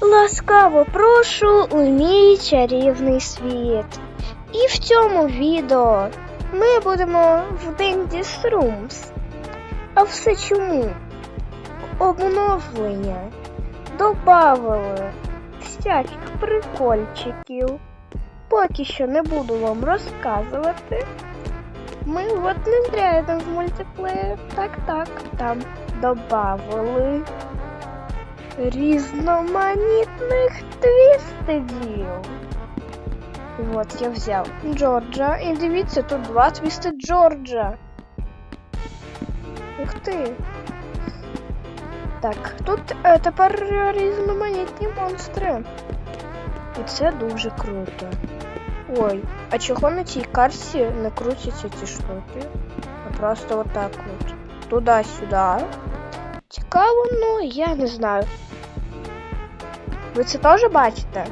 Ласкаво прошу у мій чарівний світ. І в цьому відео ми будемо в Dendy's Rooms. А все чому? Обновлення добавили всяких прикольчиків. Поки що не буду вам розказувати. Ми от не зря йдемо в мультиплеєр. Так, так, там добавили різноманітних твістедів. От я взяв Джорджа. І дивіться, тут два твісти Джорджа. Ух ти. Так, тут е, тепер різноманітні монстри. І це дуже круто. Ой, а чого на цій карті не крутяться ці штуки? А просто отак от. Туди-сюди. Цікаво, ну я не знаю. Ви це теж бачите?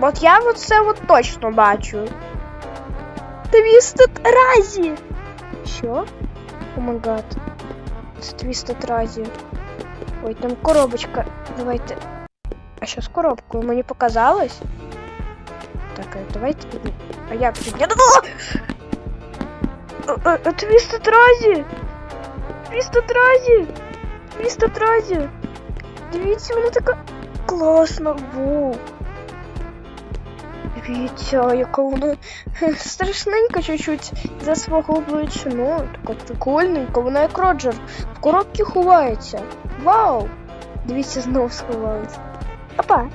От я от це от точно бачу. Твістед Разі! Що? О май гад. Це Твістед Разі. Ой, там коробочка. Давайте. А що з коробкою? Мені показалось? Так, а давайте підні. А як підняти? Твістед Разі! Твістед Разі! Твістед Разі! Дивіться, вона така класна. Воу. Дивіться, яка вона страшненька чуть-чуть за свого обличчя. Ну, така прикольненька, вона як Роджер. В коробці ховається. Вау! Дивіться, знову сховалась. Опа!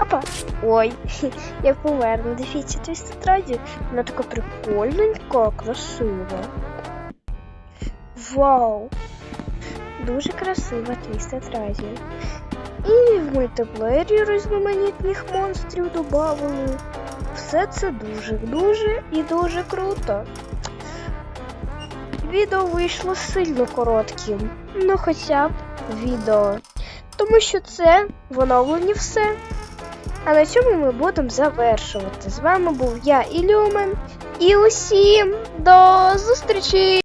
Опа! Ой, я поверну. Дивіться, Твістед Разі. Вона така прикольненька, красива. Вау! Дуже красива Твістед Разі. І в мультиплеєрі різноманітних монстрів додавали. Все це дуже-дуже і дуже круто. Відео вийшло сильно коротким, ну хоча б відео. Тому що це в оновленні все. А на цьому ми будемо завершувати. З вами був я, Ілюмен. І усім до зустрічі!